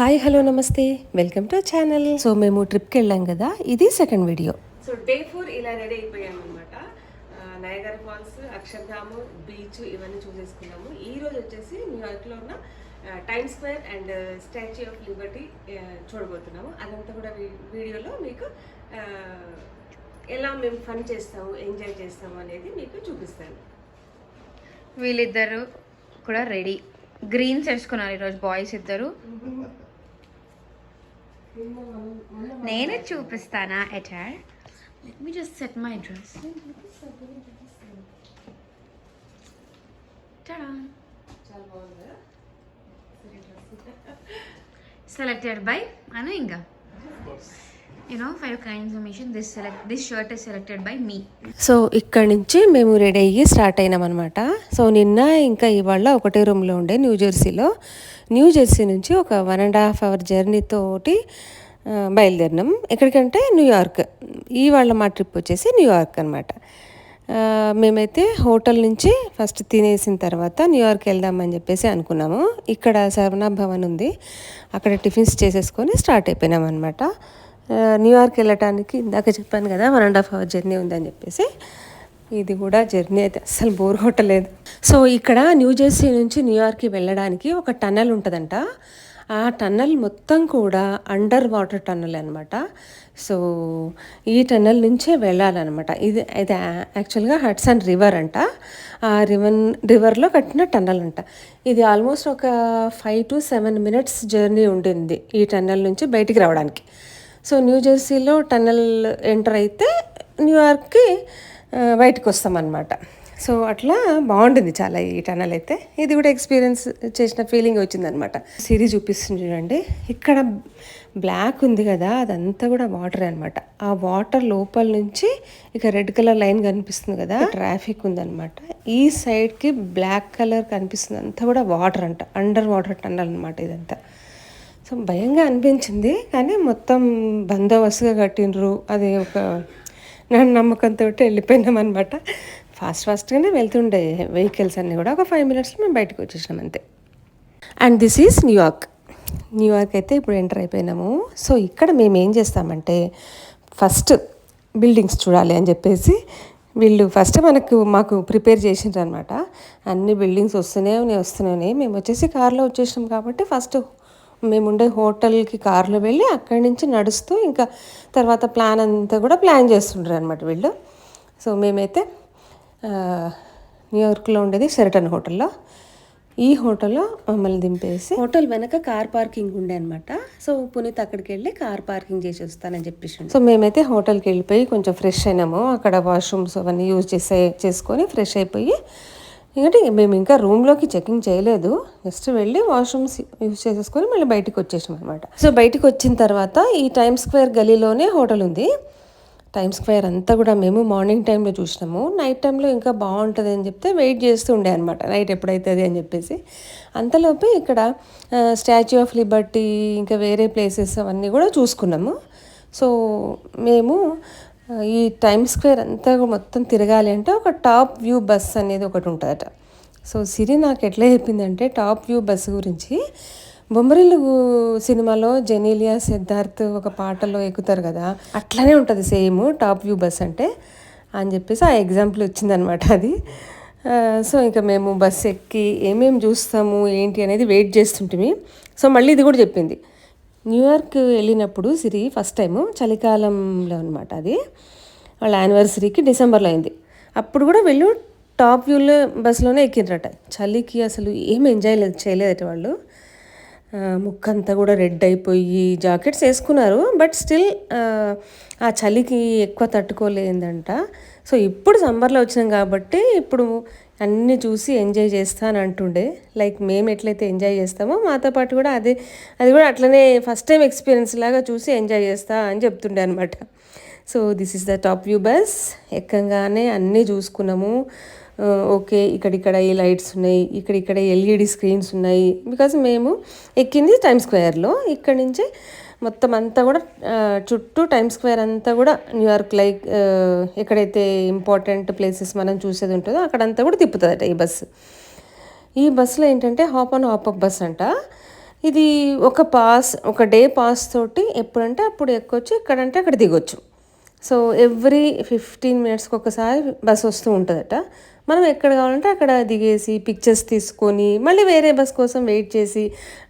Hi hello నమస్తే. Welcome to channel. So మేము ట్రిప్కి వెళ్ళాం కదా ఇది second video. So day four ఇలా రెడీ అయిపోయాం అనమాట నయగర్ ఫాల్స్ అక్షర్ధాము బీచ్ ఇవన్నీ చూసేసుకున్నాము. ఈ రోజు వచ్చేసి న్యూయార్క్లో ఉన్న time square and statue of liberty చూడబోతున్నాము. అదంతా కూడా వీ- వీడియోలో మీకు ఎలా మేము ఫన్ చేస్తాము ఎంజాయ్ చేస్తాము అనేది మీకు చూపిస్తాను. వీళ్ళిద్దరు కూడా రెడీ. గ్రీన్స్ వేసుకున్నారు ఈరోజు బాయ్స్ ఇద్దరు. నేనే చూపిస్తానా ఎటార్ let me just set my dress selected by Anu ఇంకా you know five kinds this select this shirt is selected by me so ఇక్కడ నుంచి మేము రెడీ అయ్యి స్టార్ట్ అయినాం అనమాట సో నిన్న ఇంకా ఇవాళ ఒకటే రూమ్లో ఉండే న్యూ జెర్సీలో న్యూ జెర్సీ నుంచి ఒక one and half hour journey తోటి బయలుదేరినాం. ఎక్కడికంటే న్యూయార్క్ ఇవాళ మా ట్రిప్ వచ్చేసి న్యూయార్క్ అనమాట మేమైతే హోటల్ నుంచి ఫస్ట్ తినేసిన తర్వాత న్యూయార్క్ వెళ్దామని చెప్పేసి అనుకున్నాము. ఇక్కడ శరవణ భవన్ ఉంది. అక్కడ టిఫిన్స్ చేసేసుకొని స్టార్ట్ అయిపోయినాం అనమాట న్యూయార్క్ వెళ్ళటానికి ఇందాక చెప్పాను కదా one and half hour journey ఉందని చెప్పేసి. ఇది కూడా జర్నీ అయితే అస్సలు బోర్ కొట్టలేదు. సో ఇక్కడ న్యూ జెర్సీ నుంచి న్యూయార్క్కి వెళ్ళడానికి ఒక టన్నల్ ఉంటుందంట. ఆ టన్నల్ మొత్తం కూడా అండర్ వాటర్ టన్నల్ అనమాట సో ఈ టన్నల్ నుంచే వెళ్ళాలన్నమాట. ఇది ఇది యాక్చువల్గా హడ్సన్ రివర్ అంట. ఆ రివర్ రివర్లో కట్టిన టన్నల్ అంట. ఇది ఆల్మోస్ట్ ఒక five to seven minutes journey ఉండింది ఈ టన్నల్ నుంచి బయటికి రావడానికి. సో న్యూ జెర్సీలో ఎంటర్ అయితే న్యూయార్క్కి బయటకు వస్తామన్నమాట. సో అట్లా బాగుంటుంది చాలా ఈ టనల్ అయితే. ఇది కూడా ఎక్స్పీరియన్స్ చేసిన ఫీలింగ్ వచ్చిందనమాట సిరీ చూపిస్తుంది చూడండి. ఇక్కడ బ్లాక్ ఉంది కదా అదంతా కూడా వాటర్ అనమాట ఆ వాటర్ లోపల నుంచి ఇక రెడ్ కలర్ లైన్ కనిపిస్తుంది కదా ట్రాఫిక్ ఉందనమాట ఈ సైడ్కి బ్లాక్ కలర్ కనిపిస్తుంది అంతా కూడా వాటర్ అంట. అండర్ వాటర్ టనల్ అనమాట ఇదంతా. సో భయంగా అనిపించింది కానీ మొత్తం బందోబస్తుగా కట్టినరు అది ఒక నన్ను నమ్మకంతో వెళ్ళిపోయినాం అనమాట ఫాస్ట్ ఫాస్ట్గానే వెళ్తుండే వెహికల్స్ అన్నీ కూడా. ఒక ఫైవ్ మినిట్స్లో మేము బయటకు వచ్చేసినాం అంతే. And this is New York New York అయితే ఇప్పుడు ఎంటర్ అయిపోయినాము. సో ఇక్కడ మేము ఏం చేస్తామంటే ఫస్ట్ బిల్డింగ్స్ చూడాలి అని చెప్పేసి వీళ్ళు ఫస్ట్ మనకు మాకు ప్రిపేర్ చేసిండ్రు అనమాట అన్ని బిల్డింగ్స్ వస్తూనే ఉన్నాయి వస్తూనే ఉన్నాయి. మేము వచ్చేసి కార్లో వచ్చేసినాం కాబట్టి ఫస్ట్ మేము ఉండే హోటల్కి కార్లో వెళ్ళి అక్కడి నుంచి నడుస్తూ ఇంకా తర్వాత ప్లాన్ అంతా కూడా ప్లాన్ చేస్తుండ్రు అనమాట వీళ్ళు. సో మేమైతే న్యూయార్క్లో ఉండేది షెరటన్ హోటల్లో. ఈ హోటల్లో మమ్మల్ని దింపేసి హోటల్ వెనక కార్ పార్కింగ్ ఉండే అనమాట సో పునీత్ అక్కడికి వెళ్ళి కార్ పార్కింగ్ చేసి వస్తానని చెప్పేసి సో మేమైతే హోటల్కి వెళ్ళిపోయి కొంచెం ఫ్రెష్ అయినాము. అక్కడ వాష్రూమ్స్ అవన్నీ యూజ్ చేసే చేసుకొని ఫ్రెష్ అయిపోయి ఎందుకంటే మేము ఇంకా రూమ్లోకి చెకింగ్ చేయలేదు. జస్ట్ వెళ్ళి వాష్రూమ్స్ యూజ్ చేసేసుకొని మళ్ళీ బయటికి వచ్చేసాం అనమాట సో బయటకు వచ్చిన తర్వాత ఈ టైమ్ స్క్వేర్ గలీలోనే హోటల్ ఉంది. టైమ్ స్క్వేర్ అంతా కూడా మేము మార్నింగ్ టైంలో చూసినాము. నైట్ టైంలో ఇంకా బాగుంటుంది అని చెప్తే వెయిట్ చేస్తూ ఉండే అనమాట నైట్ ఎప్పుడైతుంది అని చెప్పేసి. అంతలోపే ఇక్కడ స్టాచ్యూ ఆఫ్ లిబర్టీ ఇంకా వేరే ప్లేసెస్ అవన్నీ కూడా చూసుకున్నాము. సో మేము ఈ టైమ్ స్క్వేర్ అంతా కూడా మొత్తం తిరగాలి అంటే ఒక టాప్ వ్యూ బస్ అనేది ఒకటి ఉంటుందట. సో సిరి నాకు ఎట్లా చెప్పిందంటే టాప్ వ్యూ బస్సు గురించి బొమ్మరిల్లు సినిమాలో జెనీలియా సిద్ధార్థ్ ఒక పాటలో ఎక్కుతారు కదా అట్లనే ఉంటుంది సేమ్ టాప్ వ్యూ బస్ అంటే అని చెప్పేసి ఆ ఎగ్జాంపుల్ వచ్చిందనమాట అది. సో ఇంకా మేము బస్ ఎక్కి ఏమేమి చూస్తాము ఏంటి అనేది వెయిట్ చేస్తుంటిమి. సో మళ్ళీ ఇది కూడా చెప్పింది. న్యూయార్క్ వెళ్ళినప్పుడు సిరి ఫస్ట్ టైము చలికాలంలో అనమాట అది. వాళ్ళ యానివర్సరీకి డిసెంబర్లో అయింది. అప్పుడు కూడా వెళ్ళు టాప్ వ్యూలో బస్సులోనే ఎక్కిండ్రట. చలికి అసలు ఏం ఎంజాయ్ లేదు చేయలేదట వాళ్ళు. ముక్కంతా కూడా రెడ్ అయిపోయి జాకెట్స్ వేసుకున్నారు. బట్ స్టిల్ ఆ చలికి ఎక్కువ తట్టుకోలేదంట. సో ఇప్పుడు సమ్మర్లో వచ్చినాం కాబట్టి ఇప్పుడు అన్నీ చూసి ఎంజాయ్ చేస్తా అని అంటుండే లైక్ మేము ఎట్లయితే ఎంజాయ్ చేస్తామో మాతో పాటు కూడా అదే అది కూడా అట్లనే ఫస్ట్ టైం ఎక్స్పీరియన్స్ లాగా చూసి ఎంజాయ్ చేస్తా అని చెప్తుండే అనమాట so this is the top view bus. ఎక్కంగానే అన్నీ చూసుకున్నాము. ఓకే ఇక్కడిక్కడ ఈ లైట్స్ ఉన్నాయి ఇక్కడ ఇక్కడ ఎల్ఈడి స్క్రీన్స్ ఉన్నాయి. బికాజ్ మేము ఎక్కింది టైమ్ స్క్వేర్లో. ఇక్కడ నుంచి మొత్తం అంతా కూడా చుట్టూ టైమ్ స్క్వేర్ అంతా కూడా న్యూయార్క్ లైక్ ఎక్కడైతే ఇంపార్టెంట్ ప్లేసెస్ మనం చూసేది ఉంటుందో అక్కడంతా కూడా తిప్పుతుందట ఈ బస్సు. ఈ బస్సులో ఏంటంటే hop on hop up bus అంట. ఇది ఒక పాస్ ఒక డే పాస్ తోటి ఎప్పుడంటే అప్పుడు ఎక్కొచ్చు ఎక్కడంటే అక్కడ దిగొచ్చు. సో ఎవ్రీ ఫిఫ్టీన్ మినిట్స్కి ఒకసారి బస్ వస్తూ ఉంటుందట. మనం ఎక్కడ కావాలంటే అక్కడ దిగేసి పిక్చర్స్ తీసుకొని మళ్ళీ వేరే బస్ కోసం వెయిట్ చేసి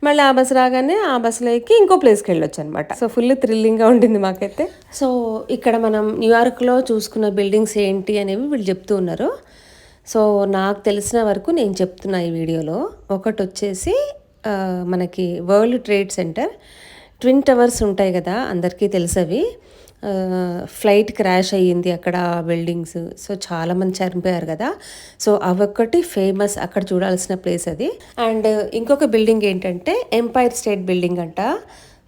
మళ్ళీ ఆ బస్ రాగానే ఆ బస్సులో ఎక్కి ఇంకో ప్లేస్కి వెళ్ళొచ్చు అనమాట సో ఫుల్ థ్రిల్లింగ్గా ఉండింది మాకైతే. సో ఇక్కడ మనం న్యూయార్క్లో చూసుకున్న బిల్డింగ్స్ ఏంటి అనేవి వీళ్ళు చెప్తూ ఉన్నారు. సో నాకు తెలిసిన వరకు నేను చెప్తున్నా ఈ వీడియోలో. ఒకటి వచ్చేసి మనకి World Trade Center. Twin towers ఉంటాయి కదా అందరికీ తెలుసవి. ఫ్లైట్ క్రాష్ అయ్యింది అక్కడ బిల్డింగ్స్. సో చాలామంది చనిపోయారు కదా. సో అవొక్కటి ఫేమస్ అక్కడ చూడాల్సిన ప్లేస్ అది. అండ్ ఇంకొక బిల్డింగ్ ఏంటంటే ఎంపైర్ స్టేట్ బిల్డింగ్ అంట.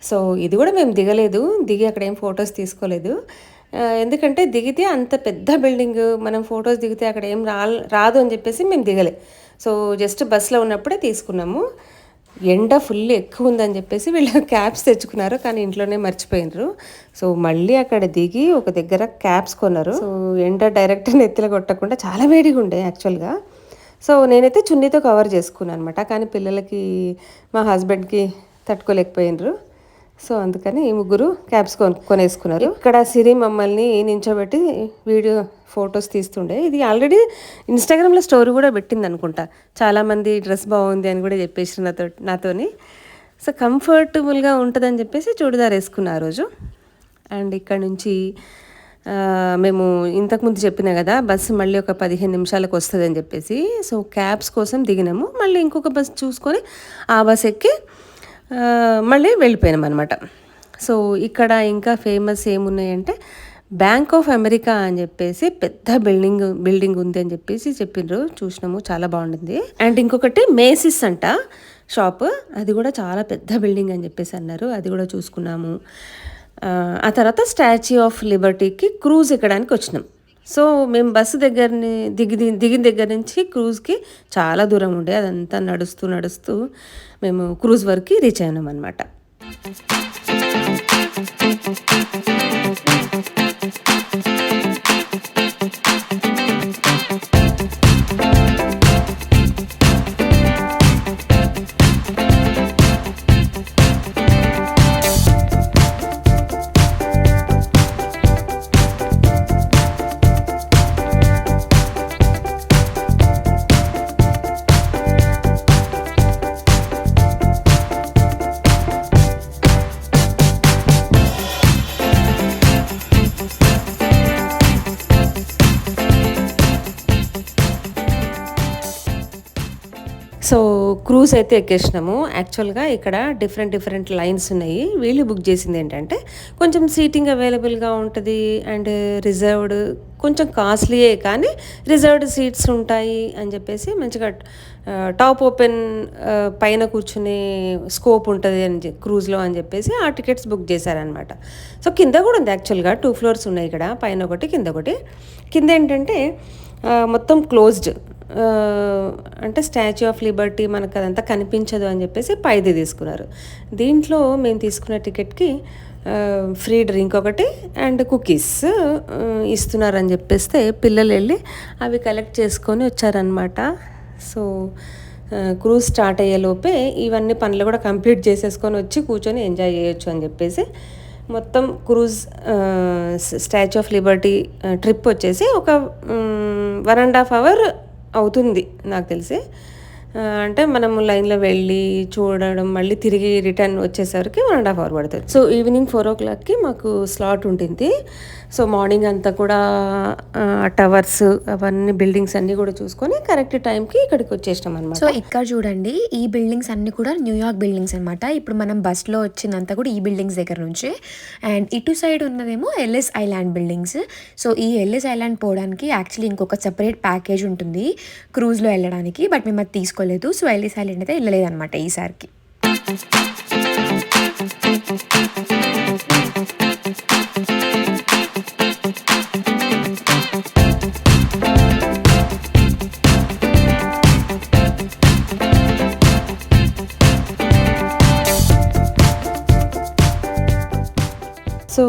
సో ఇది కూడా మేము దిగలేదు. దిగి అక్కడ ఏం ఫొటోస్ తీసుకోలేదు. ఎందుకంటే దిగితే అంత పెద్ద బిల్డింగ్. మనం ఫొటోస్ దిగితే అక్కడ ఏం రా రాదు అని చెప్పేసి మేము దిగలే. సో జస్ట్ బస్సులో ఉన్నప్పుడే తీసుకున్నాము. ఎండ ఫుల్ ఎక్కువ ఉందని చెప్పేసి వీళ్ళు క్యాప్స్ తెచ్చుకున్నారు కానీ ఇంట్లోనే మర్చిపోయినరు. సో మళ్ళీ అక్కడ దిగి ఒక దగ్గర క్యాప్స్ కొన్నారు. సో ఎండ డైరెక్ట్ నెత్తిలో కొట్టకుండా చాలా వేడిగా ఉండే యాక్చువల్గా సో నేనైతే చున్నీతో కవర్ చేసుకున్నాను అనమాట కానీ పిల్లలకి మా హస్బెండ్కి తట్టుకోలేకపోయినరు. సో అందుకని ఈ ముగ్గురు క్యాబ్స్ కొను కొనేసుకున్నారు. ఇక్కడ సిరి మమ్మల్ని నించోబెట్టి వీడియో ఫొటోస్ తీస్తుండే. ఇది ఆల్రెడీ ఇన్స్టాగ్రామ్లో స్టోరీ కూడా పెట్టింది అనుకుంటా చాలామంది డ్రెస్ బాగుంది అని కూడా చెప్పేసి నాతో నాతోని. సో కంఫర్టబుల్గా ఉంటుందని చెప్పేసి చూడిదార్ వేసుకున్న ఆ రోజు. అండ్ ఇక్కడ నుంచి మేము ఇంతకుముందు చెప్పిన కదా బస్సు మళ్ళీ ఒక పదిహేను నిమిషాలకు వస్తుందని చెప్పేసి. సో క్యాబ్స్ కోసం దిగినాము. మళ్ళీ ఇంకొక బస్సు చూసుకొని ఆ బస్ ఎక్కి మళ్ళీ వెళ్ళిపోయినాం అనమాట సో ఇక్కడ ఇంకా ఫేమస్ ఏమున్నాయంటే బ్యాంక్ ఆఫ్ అమెరికా అని చెప్పేసి పెద్ద బిల్డింగ్ బిల్డింగ్ ఉంది అని చెప్పేసి చెప్పిండ్రు చూసినాము చాలా బాగుండింది. అండ్ ఇంకొకటి మేసిస్ అంట షాప్. అది కూడా చాలా పెద్ద బిల్డింగ్ అని చెప్పేసి అన్నారు. అది కూడా చూసుకున్నాము. ఆ, ఆ తర్వాత స్టాచ్యూ ఆఫ్ లిబర్టీకి క్రూజ్ ఎక్కడానికి వచ్చినాం. సో మేము బస్సు దగ్గరని దిగి దిగిన దగ్గర నుంచి క్రూజ్కి చాలా దూరం ఉండే. అదంతా నడుస్తూ నడుస్తూ మేము క్రూజ్ వరకు రీచ్ అయినాం అనమాట క్రూజ్ అయితే ఎక్కేసినాము. యాక్చువల్గా ఇక్కడ డిఫరెంట్ డిఫరెంట్ లైన్స్ ఉన్నాయి. వీళ్ళు బుక్ చేసింది ఏంటంటే కొంచెం సీటింగ్ అవైలబుల్గా ఉంటుంది అండ్ రిజర్వ్డ్ కొంచెం కాస్ట్లీయే కానీ రిజర్వ్డ్ సీట్స్ ఉంటాయి అని చెప్పేసి మంచిగా టాప్ ఓపెన్ పైన కూర్చునే స్కోప్ ఉంటుంది అని క్రూజ్లో అని చెప్పేసి ఆ టికెట్స్ బుక్ చేశారనమాట సో కింద కూడా ఉంది యాక్చువల్గా టూ ఫ్లోర్స్ ఉన్నాయి ఇక్కడ. పైన ఒకటి కింద ఒకటి. కింద ఏంటంటే మొత్తం క్లోజ్డ్ అంటే స్టాచ్యూ ఆఫ్ లిబర్టీ మనకు అదంతా కనిపించదు అని చెప్పేసి పైది తీసుకున్నారు. దీంట్లో మేము తీసుకున్న టికెట్కి ఫ్రీ డ్రింక్ ఒకటి అండ్ కుకీస్ ఇస్తున్నారని చెప్పేస్తే పిల్లలు వెళ్ళి అవి కలెక్ట్ చేసుకొని వచ్చారనమాట సో క్రూజ్ స్టార్ట్ అయ్యేలోపే ఇవన్నీ పనులు కూడా కంప్లీట్ చేసేసుకొని వచ్చి కూర్చొని ఎంజాయ్ చేయొచ్చు అని చెప్పేసి మొత్తం cruise Statue of Liberty trip వచ్చేసి ఒక వన్ అండ్ హాఫ్ అవర్ అవుతుంది నాకు తెలిసి. అంటే మనము లైన్లో వెళ్ళి చూడడం మళ్ళీ తిరిగి రిటర్న్ వచ్చేసరికి వన్ అండ్ హాఫ్ అవర్ పడుతుంది. సో ఈవినింగ్ ఫోర్ ఓ క్లాక్కి మాకు స్లాట్ ఉంటుంది సో మార్నింగ్ అంతా కూడా టవర్స్ అవన్నీ బిల్డింగ్స్ అన్నీ కూడా చూసుకొని కరెక్ట్ టైంకి ఇక్కడికి వచ్చేసినాం అనమాట సో ఇక్కడ చూడండి ఈ బిల్డింగ్స్ అన్ని కూడా న్యూయార్క్ బిల్డింగ్స్ అనమాట ఇప్పుడు మనం బస్లో వచ్చిందంతా కూడా ఈ బిల్డింగ్స్ దగ్గర నుంచి. అండ్ ఇటు సైడ్ ఉన్నదేమో ఎల్ఎస్ ఐలాండ్ బిల్డింగ్స్ సో ఈ ఎల్ఎస్ ఐలాండ్ పోవడానికి యాక్చువల్లీ ఇంకొక సెపరేట్ ప్యాకేజ్ ఉంటుంది క్రూజ్లో వెళ్ళడానికి. బట్ మేము అది తీసుకోలేదు సో ఎల్ఈ సైలెంట్ అయితే వెళ్ళలేదు అనమాట ఈసారికి సో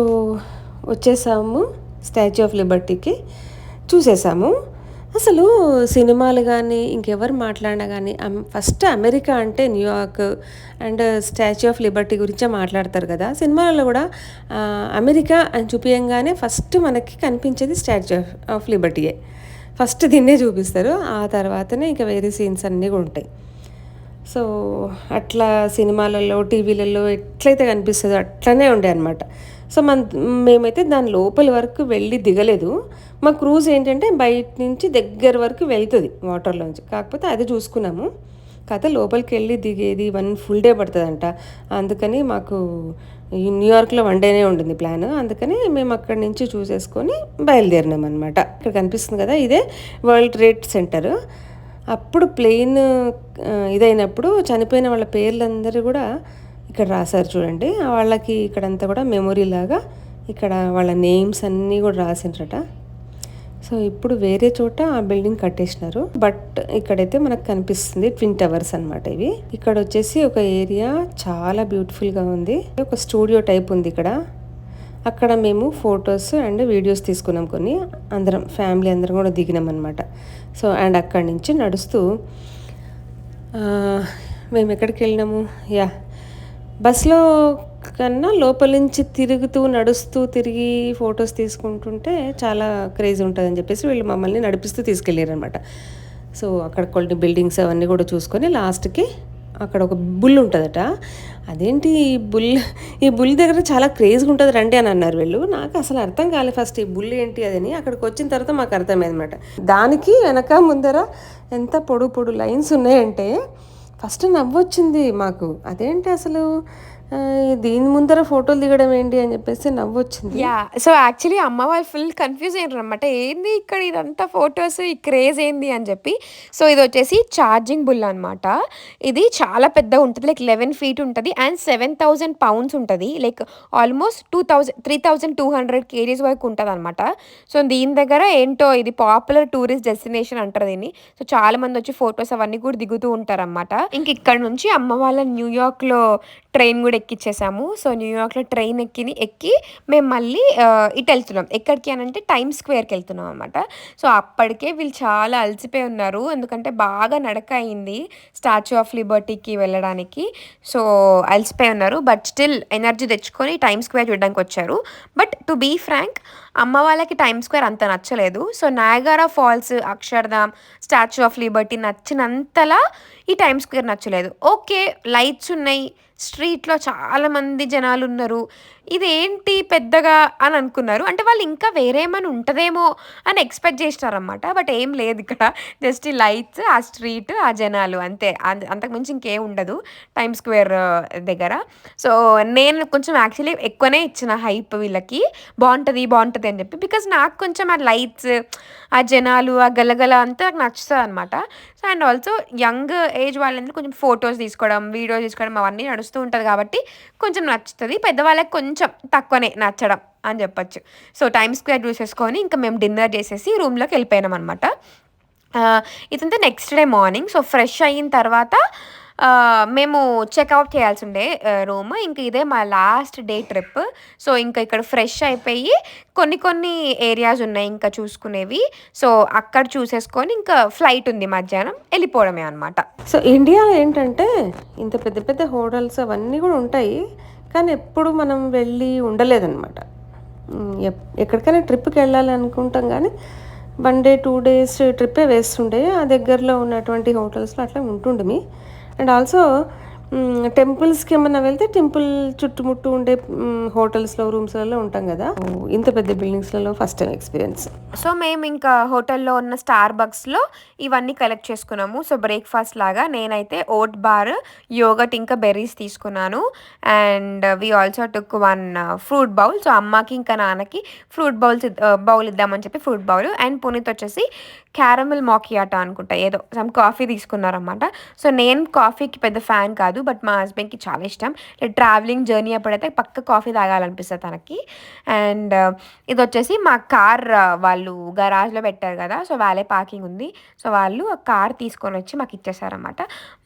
వచ్చేసాము. స్టాచ్యూ ఆఫ్ లిబర్టీకి. చూసేసాము. అసలు సినిమాలు కానీ ఇంకెవరు మాట్లాడినా కానీ ఫస్ట్ అమెరికా అంటే New York and Statue of Liberty గురించే మాట్లాడతారు కదా. సినిమాలలో కూడా అమెరికా అని చూపించగానే ఫస్ట్ మనకి కనిపించేది స్టాచ్యూ ఆఫ్ ఆఫ్ లిబర్టీయే. ఫస్ట్ దీన్నే చూపిస్తారు ఆ తర్వాతనే ఇంకా వేరే సీన్స్ అన్నీ కూడా ఉంటాయి. సో అట్లా సినిమాలలో టీవీలలో ఎట్లయితే కనిపిస్తుందో అట్లనే ఉండే అనమాట సో మన మేమైతే దాని లోపలి వరకు వెళ్ళి దిగలేదు. మా క్రూజ్ ఏంటంటే బయట నుంచి దగ్గర వరకు వెళ్తుంది వాటర్లోంచి కాకపోతే అది చూసుకున్నాము. కాకపోతే లోపలికి వెళ్ళి దిగేది వన్ ఫుల్ డే పడుతుందంట. అందుకని మాకు న్యూయార్క్లో వన్ డేనే ఉంటుంది ప్లాన్. అందుకని మేము అక్కడి నుంచి చూసేసుకొని బయలుదేరినాం అనమాట ఇక్కడ కనిపిస్తుంది కదా ఇదే వరల్డ్ ట్రేడ్ సెంటర్. అప్పుడు ప్లెయిన్ ఇదైనప్పుడు చనిపోయిన వాళ్ళ పేర్లందరూ కూడా ఇక్కడ రాశారు చూడండి. వాళ్ళకి ఇక్కడంతా కూడా మెమొరీ లాగా ఇక్కడ వాళ్ళ నేమ్స్ అన్నీ కూడా రాసిండ్రట. సో ఇప్పుడు వేరే చోట ఆ బిల్డింగ్ కట్టేసినారు. బట్ ఇక్కడైతే మనకు కనిపిస్తుంది ట్విన్ టవర్స్ అన్నమాట ఇవి. ఇక్కడ వచ్చేసి ఒక ఏరియా చాలా బ్యూటిఫుల్గా ఉంది. ఒక స్టూడియో టైప్ ఉంది ఇక్కడ. అక్కడ మేము ఫొటోస్ అండ్ వీడియోస్ తీసుకున్నాం కొన్ని. అందరం ఫ్యామిలీ అందరం కూడా దిగినాం అనమాట సో అండ్ అక్కడి నుంచి నడుస్తూ మేము ఎక్కడికి వెళ్ళినాము? యా బస్లో కన్నా లోపల నుంచి తిరుగుతూ నడుస్తూ తిరిగి ఫొటోస్ తీసుకుంటుంటే చాలా క్రేజ్ ఉంటుందని చెప్పేసి వీళ్ళు మమ్మల్ని నడిపిస్తూ తీసుకెళ్ళారు అనమాట సో అక్కడ కొన్ని బిల్డింగ్స్ అవన్నీ కూడా చూసుకొని లాస్ట్కి అక్కడ ఒక బుల్ ఉంటుందట. అదేంటి ఈ బుల్? ఈ బుల్ దగ్గర చాలా క్రేజ్గా ఉంటుంది రండి అని అన్నారు వీళ్ళు. నాకు అసలు అర్థం కాలేదు ఫస్ట్ ఈ బుల్ ఏంటి అదని. అక్కడికి వచ్చిన తర్వాత మాకు అర్థమైంది అనమాట దానికి వెనక ముందర ఎంత పొడు పొడు లైన్స్ ఉన్నాయంటే ఫస్ట్ నవ్వొచ్చింది మాకు. అదేంటి అసలు? దీని ముందర ఫోటోలు దిగడం ఏంటి అని చెప్పేసి నవ్వొచ్చింది. యా సో యాక్చువల్లీ అమ్మ వాళ్ళు ఫుల్ కన్ఫ్యూజ్ అయ్యారు అనమాట ఏంది ఇక్కడ ఇదంతా ఫొటోస్ ఈ క్రేజ్ ఏంది అని చెప్పి. సో ఇది వచ్చేసి ఛార్జింగ్ బుల్ అనమాట ఇది చాలా పెద్ద ఉంటుంది. లైక్ లెవెన్ ఫీట్ ఉంటుంది అండ్ సెవెన్ థౌజండ్ పౌండ్స్ ఉంటుంది. Like almost two thousand three thousand two hundred kgs వరకు ఉంటుంది అనమాట సో దీని దగ్గర ఏంటో ఇది పాపులర్ టూరిస్ట్ డెస్టినేషన్ అంటారు దీన్ని. సో చాలా మంది వచ్చి ఫొటోస్ అవన్నీ కూడా దిగుతూ ఉంటారు అనమాట ఇంక ఇక్కడ నుంచి అమ్మ వాళ్ళ న్యూయార్క్లో ట్రైన్ కూడా ఎక్కిచ్చేసాము. సో న్యూయార్క్లో ట్రైన్ ఎక్కి ఎక్కి మేము మళ్ళీ ఇటు వెళ్తున్నాం. ఎక్కడికి అని అంటే టైమ్ స్క్వేర్కి వెళ్తున్నాం అనమాట సో అప్పటికే వీళ్ళు చాలా అలసిపోయి ఉన్నారు. ఎందుకంటే బాగా నడక అయింది స్టాచ్యూ ఆఫ్ లిబర్టీకి వెళ్ళడానికి. సో అలసిపోయి ఉన్నారు. బట్ స్టిల్ ఎనర్జీ తెచ్చుకొని టైమ్ స్క్వేర్ చూడడానికి వచ్చారు. బట్ టు బీ ఫ్రాంక్ అమ్మ వాళ్ళకి టైమ్ స్క్వేర్ అంత నచ్చలేదు. So Niagara Falls Akshardham Statue of Liberty నచ్చినంతలా ఈ టైమ్ స్క్వేర్ నచ్చలేదు. ఓకే లైట్స్ ఉన్నాయి. స్ట్రీట్లో చాలా మంది జనాలు ఉన్నారు ఇదేంటి పెద్దగా అని అనుకున్నారు. అంటే వాళ్ళు ఇంకా వేరేమని ఉంటుందేమో అని ఎక్స్పెక్ట్ చేసినారనమాట బట్ ఏం లేదు ఇక్కడ. జస్ట్ ఈ లైట్స్ ఆ స్ట్రీట్ ఆ జనాలు అంతే. అంత- అంతకుమించి ఇంకేం ఉండదు. టైమ్ స్క్వేర్ దగ్గర. సో నేను కొంచెం యాక్చువల్లీ ఎక్కువనే ఇచ్చిన హైప్ వీళ్ళకి. బాగుంటుంది బాగుంటుంది అని చెప్పి. బికాజ్ నాకు కొంచెం ఆ లైట్స్ ఆ జనాలు ఆ గలగల అంతా నాకు నచ్చుతుంది అనమాట so and also young age వాళ్ళందరూ కొంచెం ఫొటోస్ తీసుకోవడం వీడియోస్ తీసుకోవడం అవన్నీ నడుస్తూ ఉంటుంది కాబట్టి కొంచెం నచ్చుతుంది. పెద్దవాళ్ళకి కొంచెం కొంచెం తక్కువనే నచ్చడం అని చెప్పొచ్చు. సో టైమ్ స్క్వేర్ చూసేసుకొని ఇంకా మేము డిన్నర్ చేసేసి రూమ్లోకి వెళ్ళిపోయినాం అనమాట ఇదంతా next day morning. So fresh అయిన తర్వాత మేము చెక్అవుట్ చేయాల్సి ఉండే రూమ్. ఇంక ఇదే మా లాస్ట్ డే ట్రిప్. సో ఇంకా ఇక్కడ ఫ్రెష్ అయిపోయి కొన్ని కొన్ని ఏరియాస్ ఉన్నాయి ఇంకా చూసుకునేవి. సో అక్కడ చూసేసుకొని ఇంకా ఫ్లైట్ ఉంది మధ్యాహ్నం. వెళ్ళిపోవడమే అనమాట సో ఇండియాలో ఏంటంటే ఇంత పెద్ద పెద్ద హోటల్స్ అవన్నీ కూడా ఉంటాయి. కానీ ఎప్పుడు మనం వెళ్ళి ఉండలేదన్నమాట. ఎప్- ఎక్కడికైనా ట్రిప్కి వెళ్ళాలి అనుకుంటాం కానీ వన్ డే టూ డేస్ ట్రిప్పే వేస్తుండే. ఆ దగ్గరలో ఉన్నటువంటి హోటల్స్లో అట్లా ఉంటుండమి అండ్ ఆల్సో టెంపుల్స్కి ఏమన్నా వెళ్తే టెంపుల్ చుట్టుముట్టు ఉండే హోటల్స్లో రూమ్స్లలో ఉంటాం కదా. ఇంత పెద్ద బిల్డింగ్స్లలో ఫస్ట్ టైం ఎక్స్పీరియన్స్ సో మేము ఇంకా హోటల్లో ఉన్న స్టార్ బక్స్లో ఇవన్నీ కలెక్ట్ చేసుకున్నాము. సో బ్రేక్ఫాస్ట్ లాగా నేనైతే ఓట్ బార్ యోగట్ ఇంకా బెర్రీస్ తీసుకున్నాను. And we also took one fruit bowl so అమ్మకి ఇంకా నాన్నకి ఫ్రూట్ బౌల్స్ బౌల్ ఇద్దామని చెప్పి ఫ్రూట్ బౌల్ అండ్ పునీత్ వచ్చేసి క్యారమిల్ మాకియాటా అనుకుంటా. ఏదో సమ్ కాఫీ తీసుకున్నారన్నమాట. సో నేను కాఫీకి పెద్ద ఫ్యాన్ కాదు. బట్ మా హస్బెండ్కి చాలా ఇష్టం. ట్రావెలింగ్ జర్నీ అప్పుడైతే పక్క కాఫీ తాగాలనిపిస్తుంది తనకి. అండ్ uh, ఇది వచ్చేసి మా కార్ uh, వాళ్ళు గరాజ్లో పెట్టారు కదా సో వాళ్ళే పార్కింగ్ ఉంది. సో వాళ్ళు ఆ కార్ తీసుకొని వచ్చి మాకు ఇచ్చేసారనమాట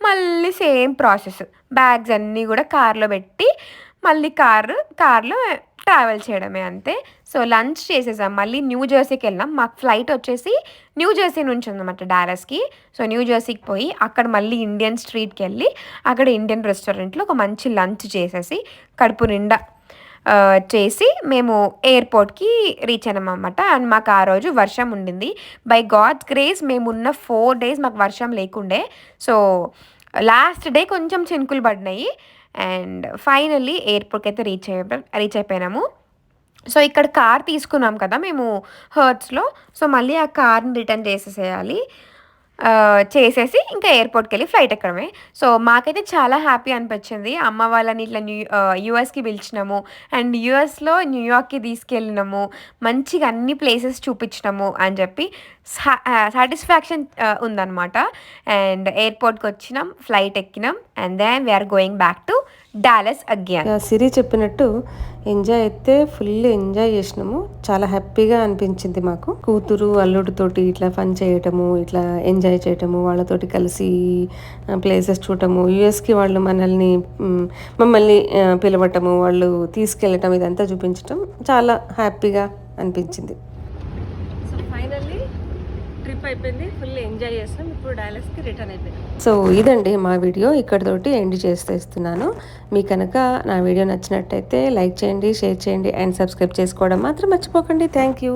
మళ్ళీ సేమ్ ప్రాసెస్ బ్యాగ్స్ అన్నీ కూడా కార్లో పెట్టి మళ్ళీ కార్ కార్లో ట్రావెల్ చేయడమే అంతే. సో లంచ్ చేసేసాం. మళ్ళీ న్యూ జెర్సీకి వెళ్ళాం మాకు ఫ్లైట్ వచ్చేసి న్యూ జెర్సీ నుంచి ఉందన్నమాట డారస్కి సో న్యూ జెర్సీకి పోయి అక్కడ మళ్ళీ ఇండియన్ స్ట్రీట్కి వెళ్ళి అక్కడ ఇండియన్ రెస్టారెంట్లో ఒక మంచి లంచ్ చేసేసి కడుపు నిండా చేసి మేము ఎయిర్పోర్ట్కి రీచ్ అయినాం అనమాట అండ్ మాకు ఆ రోజు వర్షం ఉండింది. బై గాడ్స్ గ్రేస్ మేమున్న ఫోర్ డేస్ మాకు వర్షం లేకుండే. సో లాస్ట్ డే కొంచెం చినుకులు పడినాయి. అండ్ ఫైనల్లీ ఎయిర్పోర్ట్కి అయితే రీచ్ అయి రీచ్ అయిపోయినాము. సో ఇక్కడ కార్ తీసుకున్నాం కదా మేము హర్ట్స్లో. సో మళ్ళీ ఆ కార్ని రిటర్న్ చేసేసేయాలి. చేసేసి ఇంకా ఎయిర్పోర్ట్కి వెళ్ళి ఫ్లైట్ ఎక్కడమే. సో మాకైతే చాలా హ్యాపీ అనిపించింది. అమ్మ వాళ్ళని ఇట్లా న్యూ యూఎస్కి పిలిచినాము. అండ్ యూఎస్లో న్యూయార్క్కి తీసుకెళ్ళినాము. మంచిగా అన్ని ప్లేసెస్ చూపించినాము అని చెప్పి సాటిస్ఫాక్షన్ ఉందన్నమాట. అండ్ ఎయిర్పోర్ట్కి వచ్చినాం flight ఎక్కినాం and then we are going back to Dallas again Siri చెప్పినట్టు ఎంజాయ్ అయితే ఫుల్ ఎంజాయ్ చేసినాము. చాలా హ్యాపీగా అనిపించింది మాకు. కూతురు అల్లుడితోటి ఇట్లా ఫన్ చేయటము ఇట్లా ఎంజాయ్ చేయటము వాళ్ళతోటి కలిసి ప్లేసెస్ చూడటము యుఎస్కి వాళ్ళు మనల్ని మమ్మల్ని పిలవటము వాళ్ళు తీసుకెళ్ళటం ఇదంతా చూపించటం చాలా హ్యాపీగా అనిపించింది. ట్రిప్ అయిపోయింది. ఫుల్ ఎంజాయ్ చేసినాం ఇప్పుడు డాలస్కి రిటర్న్ అయిపోయింది సో ఇదండి మా వీడియో. ఇక్కడతోటి ఎండ్ చేసేస్తున్నాను మీ కనుక నా వీడియో నచ్చినట్టయితే లైక్ చేయండి షేర్ చేయండి అండ్ సబ్స్క్రైబ్ చేసుకోవడం మాత్రం మర్చిపోకండి. Thank you.